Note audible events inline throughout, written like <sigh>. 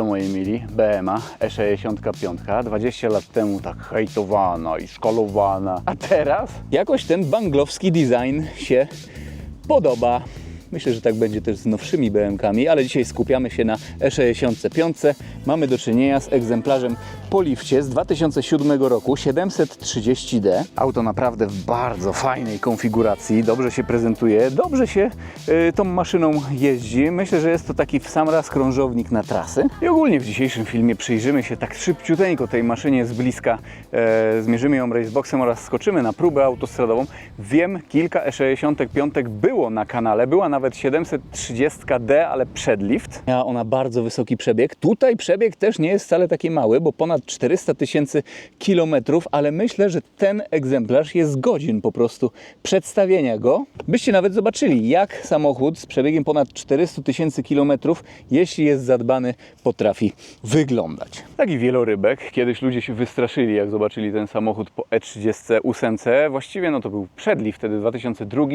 co moi mili, BMA E65, 20 lat temu tak hejtowana i szkalowana, a teraz? Jakoś ten banglowski design się podoba. Myślę, że tak będzie też z nowszymi BM-kami, ale dzisiaj skupiamy się na E65. Mamy do czynienia z egzemplarzem po lifcie z 2007 roku 730D. Auto naprawdę w bardzo fajnej konfiguracji, dobrze się prezentuje, dobrze się y, tą maszyną jeździ. Myślę, że jest to taki w sam raz krążownik na trasy. I ogólnie w dzisiejszym filmie przyjrzymy się tak szybciuteńko tej maszynie z bliska, e, zmierzymy ją raceboxem oraz skoczymy na próbę autostradową. Wiem, kilka E65 było na kanale, była nawet 730D, ale przedlift. Miała ona bardzo wysoki przebieg. Tutaj przebieg też nie jest wcale taki mały, bo ponad 400 tysięcy kilometrów, ale myślę, że ten egzemplarz jest godzin po prostu przedstawienia go. Byście nawet zobaczyli, jak samochód z przebiegiem ponad 400 tysięcy kilometrów, jeśli jest zadbany, potrafi wyglądać. Taki wielorybek. Kiedyś ludzie się wystraszyli, jak zobaczyli ten samochód po E30 ósemce. Właściwie no to był przedlift, wtedy 2002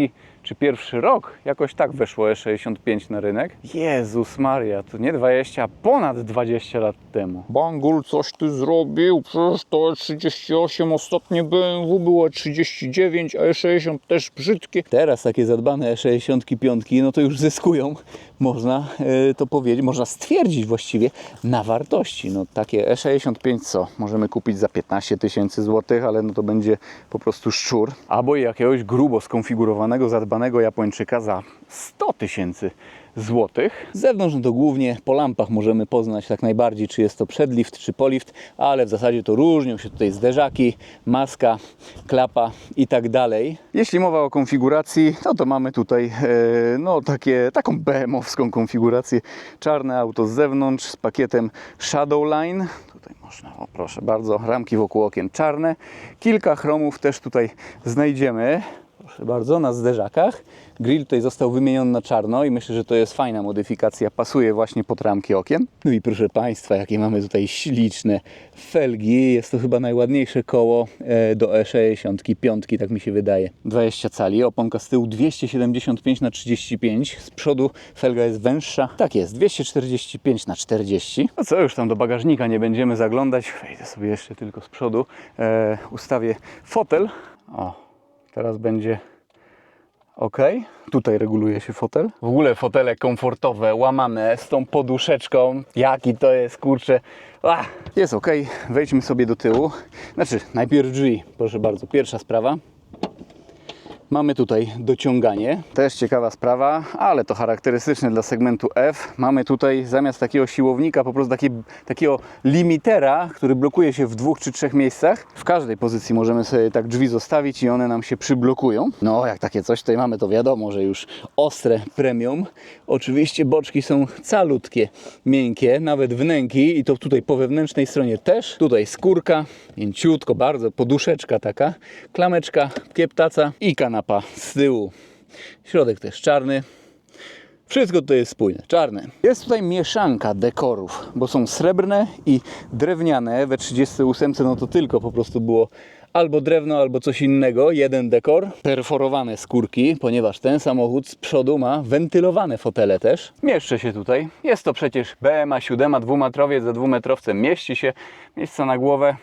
czy pierwszy rok. Jakoś tak weszło E65 na rynek. Jezus Maria, to nie 20, a ponad 20 lat temu. Bangul, coś ty zrobił, przecież to E38, ostatnie BMW było E39, a E60 też brzydkie. Teraz takie zadbane E65 no to już zyskują, można e, to powiedzieć, można stwierdzić właściwie na wartości. No takie E65 co? Możemy kupić za 15 tysięcy złotych, ale no to będzie po prostu szczur. Albo jakiegoś grubo skonfigurowanego, zadbanego Japończyka za 100 tysięcy złotych. Z zewnątrz no to głównie po lampach możemy poznać tak najbardziej, czy jest to przedlift, czy polift, ale w zasadzie to różnią się tutaj zderzaki, maska, klapa i tak dalej. Jeśli mowa o konfiguracji, no to mamy tutaj e, no, takie, taką BM-owską konfigurację. Czarne auto z zewnątrz z pakietem Shadowline. Tutaj można, o proszę bardzo, ramki wokół okien czarne. Kilka chromów też tutaj znajdziemy. Proszę bardzo, na zderzakach. Grill tutaj został wymieniony na czarno i myślę, że to jest fajna modyfikacja, pasuje właśnie pod ramki okien. No i proszę Państwa, jakie mamy tutaj śliczne felgi. Jest to chyba najładniejsze koło e, do E65, tak mi się wydaje. 20 cali, oponka z tyłu 275 na 35 z przodu felga jest węższa. Tak jest, 245 na 40 No co, już tam do bagażnika nie będziemy zaglądać. Wejdę sobie jeszcze tylko z przodu. E, ustawię fotel. O, teraz będzie Ok, tutaj reguluje się fotel. W ogóle fotele komfortowe, łamane, z tą poduszeczką. Jaki to jest, kurczę. Ach, jest ok, wejdźmy sobie do tyłu. Znaczy, najpierw drzwi, proszę bardzo, pierwsza sprawa. Mamy tutaj dociąganie. Też ciekawa sprawa, ale to charakterystyczne dla segmentu F. Mamy tutaj zamiast takiego siłownika po prostu taki, takiego limitera, który blokuje się w dwóch czy trzech miejscach. W każdej pozycji możemy sobie tak drzwi zostawić i one nam się przyblokują. No, jak takie coś tutaj mamy, to wiadomo, że już ostre premium. Oczywiście boczki są calutkie, miękkie, nawet wnęki i to tutaj po wewnętrznej stronie też. Tutaj skórka, mięciutko, bardzo, poduszeczka taka, klameczka, kieptaca i kanapa z tyłu. Środek też czarny. Wszystko tutaj jest spójne, czarne. Jest tutaj mieszanka dekorów, bo są srebrne i drewniane. We 38 no to tylko po prostu było albo drewno, albo coś innego, jeden dekor. Perforowane skórki, ponieważ ten samochód z przodu ma wentylowane fotele też. Mieszczę się tutaj. Jest to przecież BMA 7, dwumetrowiec za dwumetrowcem. Mieści się, miejsca na głowę.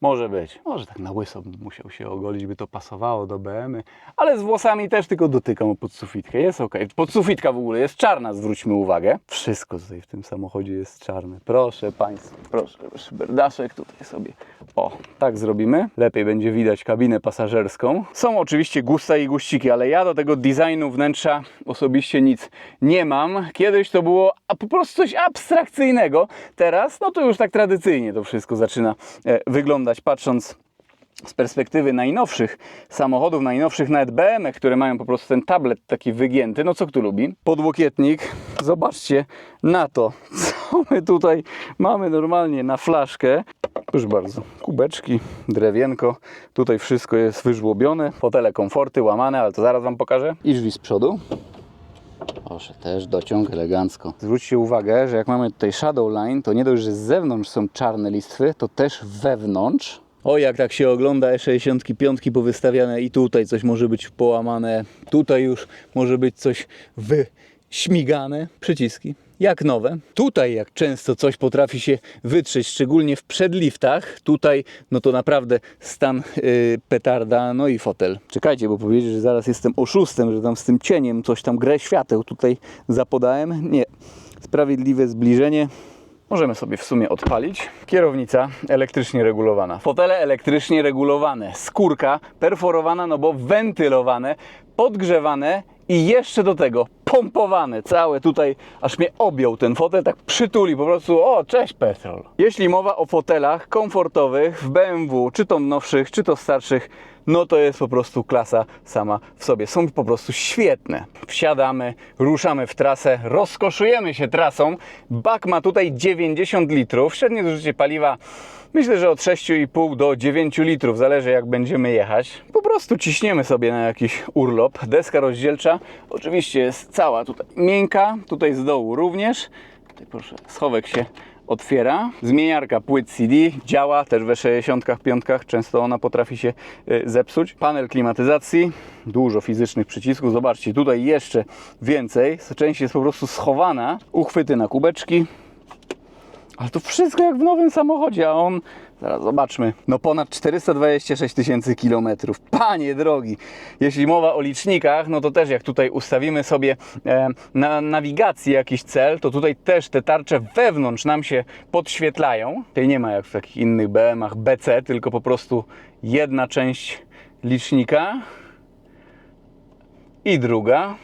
Może być. Może tak na łyso musiał się ogolić, by to pasowało do BM-y. Ale z włosami też tylko dotykam o podsufitkę. Jest ok. Podsufitka w ogóle jest czarna, zwróćmy uwagę. Wszystko tutaj w tym samochodzie jest czarne. Proszę Państwa, proszę. Szyberdaszek tutaj sobie. O, tak zrobimy. Lepiej będzie widać kabinę pasażerską. Są oczywiście gusta i guściki, ale ja do tego designu wnętrza osobiście nic nie mam. Kiedyś to było po prostu coś abstrakcyjnego. Teraz, no to już tak tradycyjnie to wszystko zaczyna e, wyglądać, patrząc z perspektywy najnowszych samochodów, najnowszych nawet BMW, które mają po prostu ten tablet taki wygięty, no co kto lubi? Podłokietnik, zobaczcie na to, <laughs> co my tutaj mamy normalnie na flaszkę. Proszę bardzo, kubeczki, drewienko, tutaj wszystko jest wyżłobione, fotele komforty łamane, ale to zaraz Wam pokażę. I drzwi z przodu. Proszę, też dociąg elegancko. Zwróćcie uwagę, że jak mamy tutaj shadow line, to nie dość, że z zewnątrz są czarne listwy, to też wewnątrz. O, jak tak się ogląda E65 powystawiane i tutaj coś może być połamane, tutaj już może być coś śmigane przyciski. Jak nowe. Tutaj, jak często coś potrafi się wytrzeć, szczególnie w przedliftach, tutaj, no to naprawdę stan yy, petarda, no i fotel. Czekajcie, bo powiedzieć, że zaraz jestem oszustem, że tam z tym cieniem coś tam grę świateł tutaj zapodałem. Nie. Sprawiedliwe zbliżenie. Możemy sobie w sumie odpalić. Kierownica elektrycznie regulowana. Fotele elektrycznie regulowane. Skórka perforowana, no bo wentylowane, podgrzewane i jeszcze do tego pompowane. Całe tutaj, aż mnie objął ten fotel, tak przytuli po prostu, o cześć petrol. Jeśli mowa o fotelach komfortowych w BMW, czy to nowszych, czy to starszych, no to jest po prostu klasa sama w sobie. Są po prostu świetne. Wsiadamy, ruszamy w trasę, rozkoszujemy się trasą. Bak ma tutaj 90 litrów, średnie zużycie paliwa myślę, że od 6,5 do 9 litrów, zależy jak będziemy jechać. Po prostu ciśniemy sobie na jakiś urlop. Deska rozdzielcza oczywiście jest cała tutaj miękka, tutaj z dołu również. Tutaj proszę, schowek się otwiera. Zmieniarka płyt CD działa też we 65, często ona potrafi się y, zepsuć. Panel klimatyzacji, dużo fizycznych przycisków. Zobaczcie, tutaj jeszcze więcej. Część jest po prostu schowana. Uchwyty na kubeczki. Ale to wszystko jak w nowym samochodzie, a on, zaraz zobaczmy, no ponad 426 tysięcy kilometrów. Panie drogi, jeśli mowa o licznikach, no to też jak tutaj ustawimy sobie e, na nawigacji jakiś cel, to tutaj też te tarcze wewnątrz nam się podświetlają. Tutaj nie ma jak w takich innych BM-ach BC, tylko po prostu jedna część licznika i druga.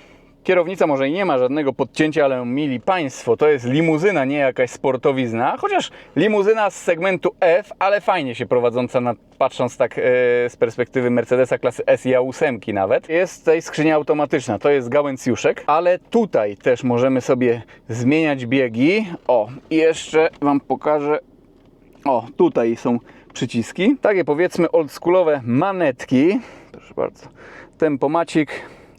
Kierownica może i nie ma żadnego podcięcia, ale mili Państwo, to jest limuzyna, nie jakaś sportowizna, chociaż limuzyna z segmentu F, ale fajnie się prowadząca, na, patrząc tak e, z perspektywy Mercedesa klasy S i A8 nawet. Jest tutaj skrzynia automatyczna, to jest gałęcjuszek, ale tutaj też możemy sobie zmieniać biegi. O, jeszcze Wam pokażę, o, tutaj są przyciski, takie powiedzmy oldschoolowe manetki, proszę bardzo, tempomacik,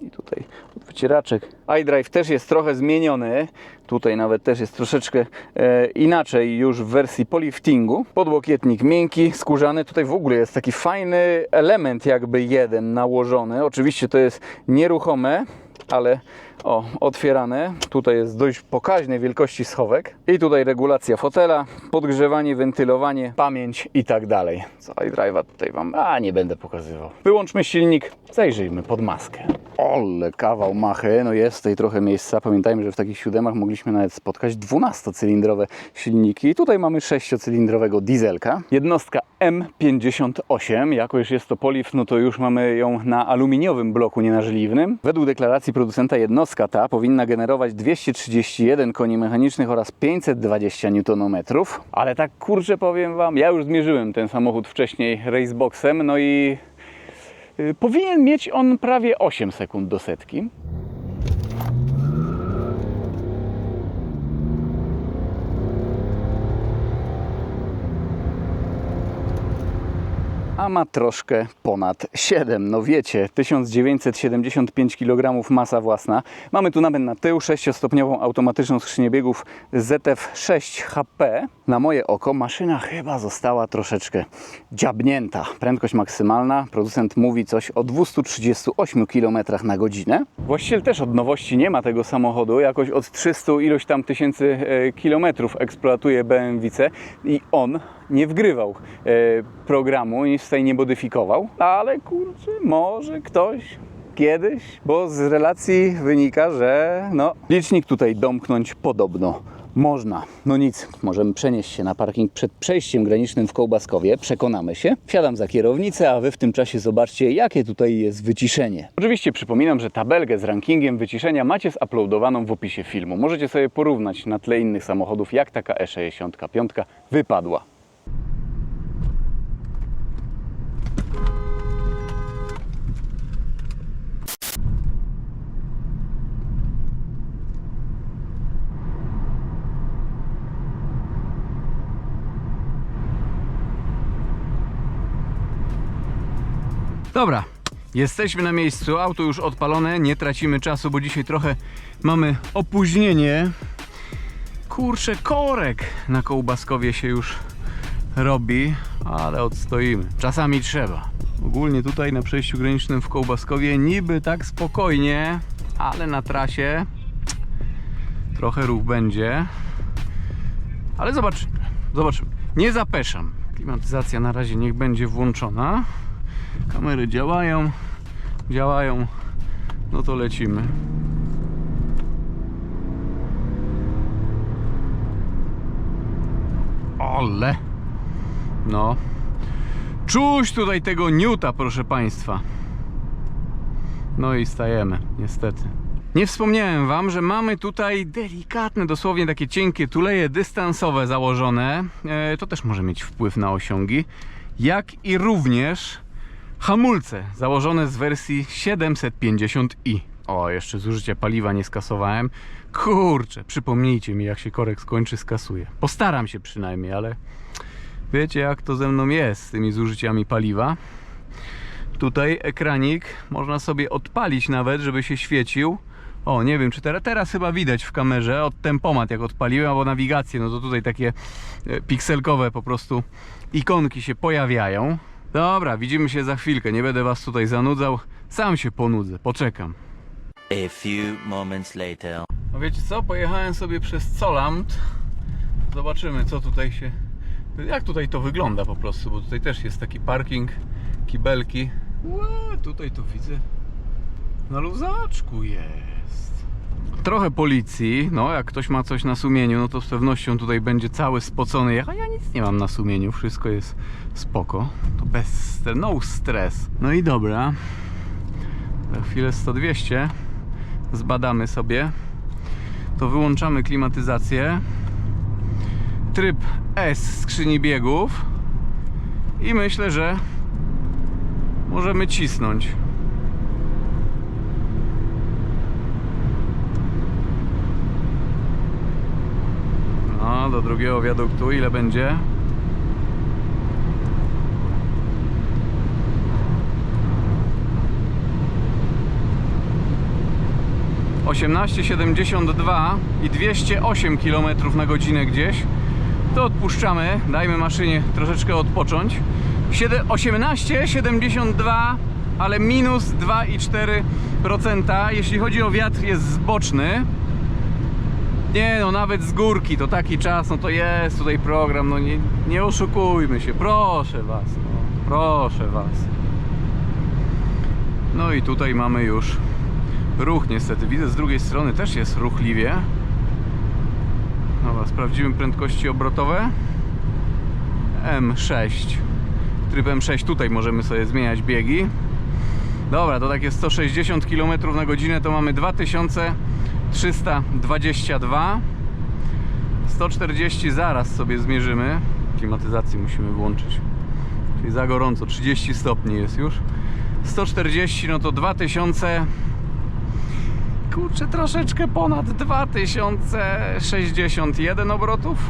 i tutaj wycieraczek. iDrive też jest trochę zmieniony. Tutaj nawet też jest troszeczkę e, inaczej już w wersji poliftingu. Podłokietnik miękki, skórzany. Tutaj w ogóle jest taki fajny element jakby jeden nałożony. Oczywiście to jest nieruchome, ale o, otwierane. Tutaj jest dość pokaźnej wielkości schowek. I tutaj regulacja fotela, podgrzewanie, wentylowanie, pamięć i tak dalej. Co iDrive'a tutaj Wam, a nie będę pokazywał. Wyłączmy silnik, zajrzyjmy pod maskę. Ole, kawał machy, no jest tutaj trochę miejsca. Pamiętajmy, że w takich siódemach mogliśmy nawet spotkać 12-cylindrowe silniki. Tutaj mamy 6-cylindrowego dieselka. Jednostka M58, jako już jest to poliw, no to już mamy ją na aluminiowym bloku, nie na żeliwnym. Według deklaracji producenta jednostka ta powinna generować 231 koni mechanicznych oraz 520 Nm. Ale tak kurczę powiem Wam, ja już zmierzyłem ten samochód wcześniej raceboxem, no i y, powinien mieć on prawie 8 sekund do setki. A ma troszkę ponad 7. No wiecie, 1975 kg masa własna. Mamy tu napęd na tył, 6-stopniową automatyczną skrzynię biegów ZF6 HP. Na moje oko maszyna chyba została troszeczkę dziabnięta. Prędkość maksymalna, producent mówi coś o 238 km na godzinę. Właściciel też od nowości nie ma tego samochodu, jakoś od 300 ilość tam tysięcy e, kilometrów eksploatuje BMWC i on nie wgrywał e, programu, nic tutaj nie modyfikował, ale kurczę, może ktoś kiedyś, bo z relacji wynika, że no, licznik tutaj domknąć podobno można. No nic, możemy przenieść się na parking przed przejściem granicznym w Kołbaskowie, przekonamy się. Wsiadam za kierownicę, a wy w tym czasie zobaczcie, jakie tutaj jest wyciszenie. Oczywiście przypominam, że tabelkę z rankingiem wyciszenia macie zuploadowaną w opisie filmu. Możecie sobie porównać na tle innych samochodów, jak taka E E65 wypadła. Dobra, jesteśmy na miejscu, auto już odpalone, nie tracimy czasu, bo dzisiaj trochę mamy opóźnienie. Kurczę, korek na kołbaskowie się już robi, ale odstoimy. Czasami trzeba. Ogólnie tutaj na przejściu granicznym w Kołbaskowie niby tak spokojnie, ale na trasie Trochę ruch będzie. Ale zobaczymy. Zobaczymy. Nie zapeszam. Klimatyzacja na razie niech będzie włączona. Kamery działają. Działają. No to lecimy. Ole. No. Czuć tutaj tego niuta, proszę Państwa. No i stajemy, niestety. Nie wspomniałem Wam, że mamy tutaj delikatne, dosłownie takie cienkie tuleje dystansowe założone. E, to też może mieć wpływ na osiągi. Jak i również hamulce założone z wersji 750i. O, jeszcze zużycie paliwa nie skasowałem. Kurczę, przypomnijcie mi, jak się korek skończy, skasuję. Postaram się przynajmniej, ale wiecie, jak to ze mną jest z tymi zużyciami paliwa. Tutaj ekranik można sobie odpalić nawet, żeby się świecił. O, nie wiem, czy teraz, teraz chyba widać w kamerze od tempomat jak odpaliłem, albo nawigację, no to tutaj takie e, pikselkowe po prostu ikonki się pojawiają. Dobra, widzimy się za chwilkę, nie będę was tutaj zanudzał, sam się ponudzę, poczekam. A few moments later. No wiecie co, pojechałem sobie przez Colampt. Zobaczymy co tutaj się... Jak tutaj to wygląda po prostu, bo tutaj też jest taki parking, kibelki. Ła, tutaj to widzę. Na luzaczku jest. Trochę policji, no jak ktoś ma coś na sumieniu, no to z pewnością tutaj będzie cały spocony. A ja nic nie mam na sumieniu, wszystko jest spoko. To bez, no stres. No i dobra. Za chwilę 100-200 zbadamy sobie to wyłączamy klimatyzację tryb S skrzyni biegów i myślę, że możemy cisnąć do drugiego wiaduktu ile będzie? osiemnaście siedemdziesiąt dwa i 208 km na godzinę gdzieś, to odpuszczamy, dajmy maszynie troszeczkę odpocząć. 18,72, ale minus 2,4%. Jeśli chodzi o wiatr, jest zboczny. Nie no, nawet z górki to taki czas, no to jest tutaj program, no nie, nie oszukujmy się, proszę was, no, proszę was. No i tutaj mamy już ruch niestety. Widzę z drugiej strony też jest ruchliwie. Dobra, sprawdzimy prędkości obrotowe. M6. Tryb M6 tutaj możemy sobie zmieniać biegi. Dobra, to takie 160 km na godzinę to mamy 2322. 140 zaraz sobie zmierzymy. Klimatyzację musimy włączyć. Czyli za gorąco, 30 stopni jest już. 140 no to 2000 kurczę, troszeczkę ponad 2061 obrotów.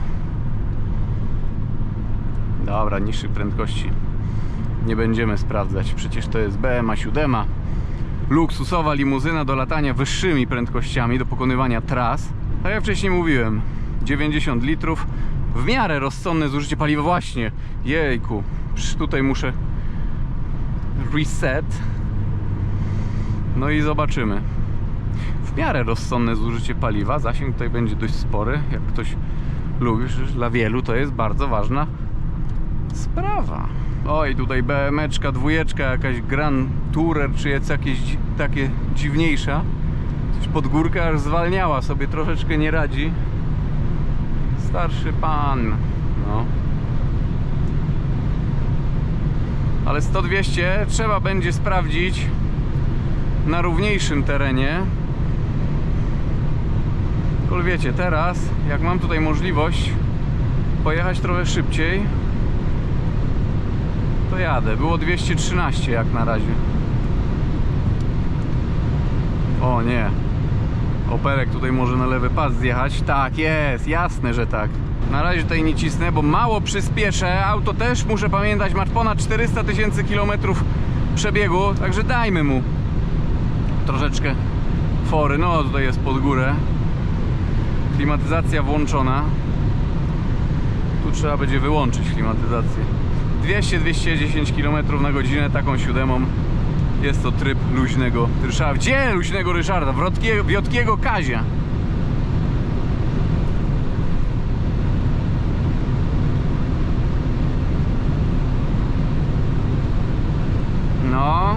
Dobra, niższych prędkości nie będziemy sprawdzać. Przecież to jest BMA 7. Luksusowa limuzyna do latania wyższymi prędkościami, do pokonywania tras. Tak jak wcześniej mówiłem, 90 litrów. W miarę rozsądne zużycie paliwa. Właśnie, jejku, tutaj muszę reset. No i zobaczymy w miarę rozsądne zużycie paliwa. Zasięg tutaj będzie dość spory. Jak ktoś lubi, dla wielu to jest bardzo ważna sprawa. Oj, tutaj BMeczka, dwójeczka, jakaś Grand Tourer, czy jest jakieś takie dziwniejsza. Coś pod górkę aż zwalniała, sobie troszeczkę nie radzi. Starszy pan, no. Ale 100-200 trzeba będzie sprawdzić na równiejszym terenie. Tylko wiecie, teraz jak mam tutaj możliwość pojechać trochę szybciej, to jadę. Było 213 jak na razie. O nie. Operek tutaj może na lewy pas zjechać. Tak, jest, jasne, że tak. Na razie tutaj nie cisnę, bo mało przyspieszę. Auto też, muszę pamiętać, ma ponad 400 tysięcy kilometrów przebiegu, także dajmy mu troszeczkę fory. No tutaj jest pod górę. Klimatyzacja włączona. Tu trzeba będzie wyłączyć klimatyzację. 200-210 km na godzinę taką siódemą jest to tryb luźnego Ryszarda. Gdzie luźnego Ryszarda? Wrotkiego, Wiotkiego Kazia. No.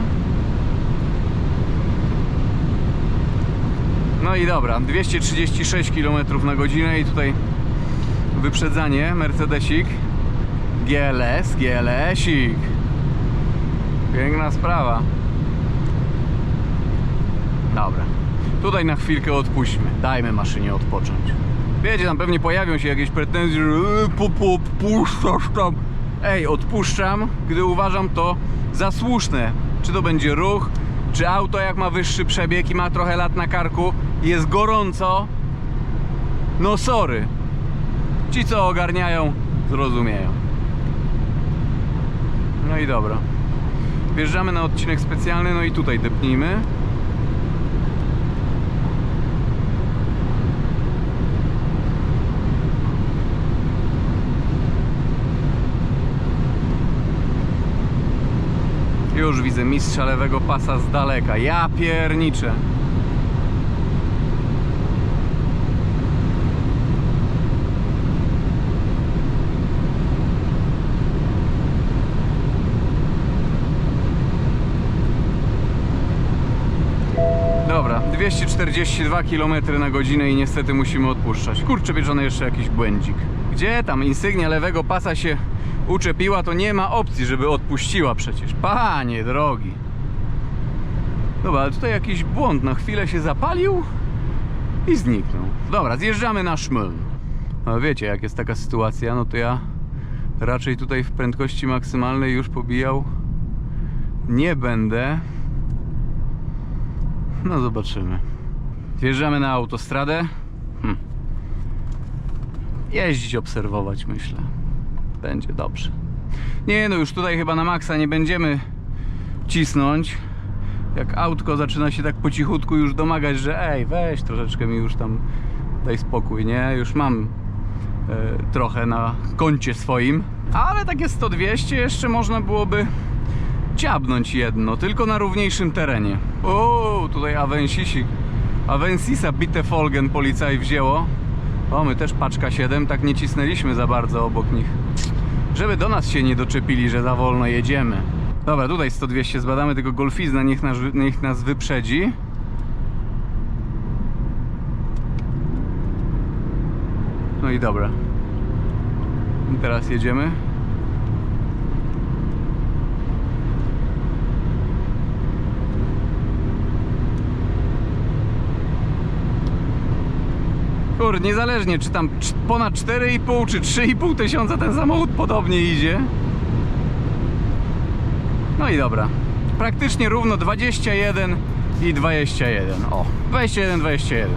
No i dobra, 236 km na godzinę i tutaj wyprzedzanie Mercedesik. GLS, GLSik. Piękna sprawa. Dobra. Tutaj na chwilkę odpuśćmy. Dajmy maszynie odpocząć. Wiecie, tam pewnie pojawią się jakieś pretensje, że e, po, odpuszczasz tam. Ej, odpuszczam, gdy uważam to za słuszne. Czy to będzie ruch, czy auto jak ma wyższy przebieg i ma trochę lat na karku jest gorąco. No sorry. Ci co ogarniają, zrozumieją. No i dobra. Wjeżdżamy na odcinek specjalny, no i tutaj depnijmy. Już widzę mistrza lewego pasa z daleka. Ja pierniczę. Dobra, 242 km na godzinę i niestety musimy odpuszczać. Kurczę, bierzony jeszcze jakiś błędzik. Gdzie tam insygnia lewego pasa się uczepiła, to nie ma opcji, żeby odpuściła przecież. Panie drogi. Dobra, ale tutaj jakiś błąd. Na chwilę się zapalił i zniknął. Dobra, zjeżdżamy na szmyl. No wiecie, jak jest taka sytuacja, no to ja raczej tutaj w prędkości maksymalnej już pobijał nie będę. No zobaczymy. Wjeżdżamy na autostradę. Hm. Jeździć, obserwować myślę. Będzie dobrze. Nie no, już tutaj chyba na maksa nie będziemy cisnąć. Jak autko zaczyna się tak po cichutku już domagać, że ej, weź troszeczkę mi już tam daj spokój, nie? Już mam e, trochę na koncie swoim. Ale takie 100-200 jeszcze można byłoby ciabnąć jedno, tylko na równiejszym terenie. O, tutaj Avensisik. Avensisa bite Folgen policaj wzięło. O, my też paczka 7, tak nie cisnęliśmy za bardzo obok nich. Żeby do nas się nie doczepili, że za wolno jedziemy. Dobra, tutaj 100-200 zbadamy tego golfizna, niech nas, niech nas wyprzedzi. No i dobra. Teraz jedziemy. Niezależnie czy tam ponad 4,5 czy 3,5 tysiąca ten samochód podobnie idzie. No i dobra. Praktycznie równo 21 i 21. O, 21, 21.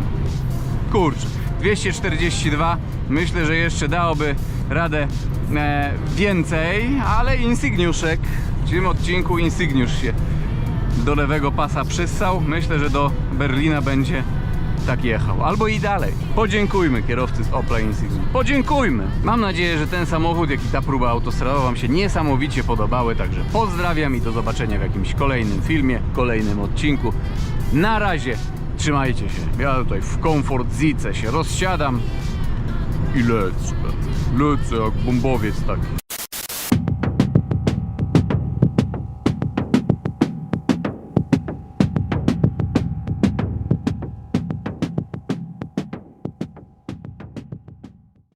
Kurczę, 242. Myślę, że jeszcze dałoby radę e, więcej, ale Insigniuszek w tym odcinku Insigniusz się do lewego pasa przyssał. Myślę, że do Berlina będzie tak jechał. Albo i dalej. Podziękujmy kierowcy z Opla Insignia. Podziękujmy. Mam nadzieję, że ten samochód, jak i ta próba autostradowa Wam się niesamowicie podobały. Także pozdrawiam i do zobaczenia w jakimś kolejnym filmie, kolejnym odcinku. Na razie. Trzymajcie się. Ja tutaj w komfort zice się rozsiadam i lecę. Lecę jak bombowiec taki.